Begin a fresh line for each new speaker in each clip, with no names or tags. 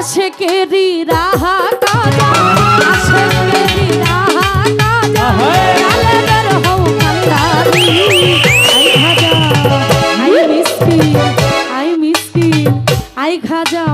আশেকেরি রাহা কাজা আশেকেরি রাহা কাজা কালে বের হও আই খাজা, আই মিষ্টি আই মিষ্টি, আই খাজা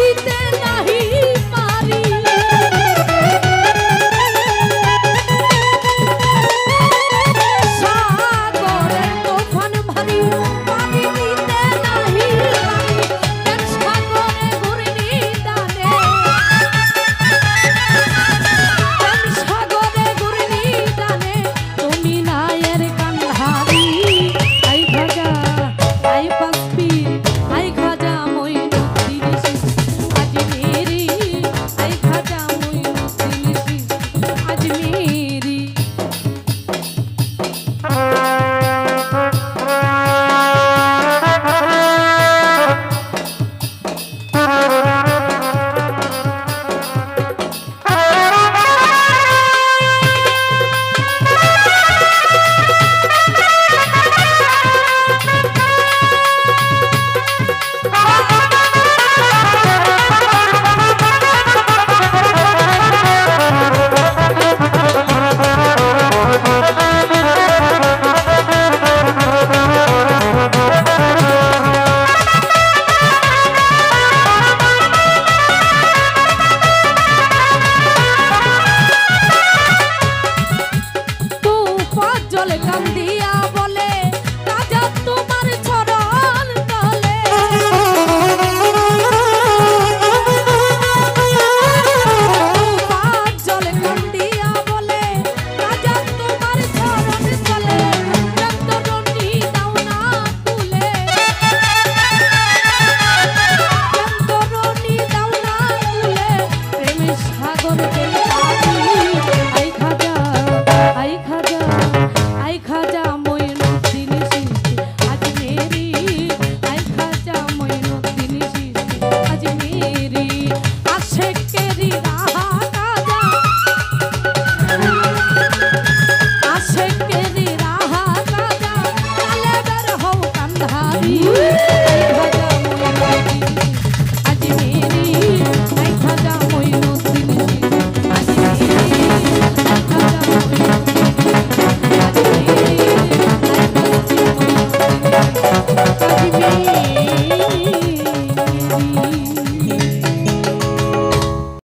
quitter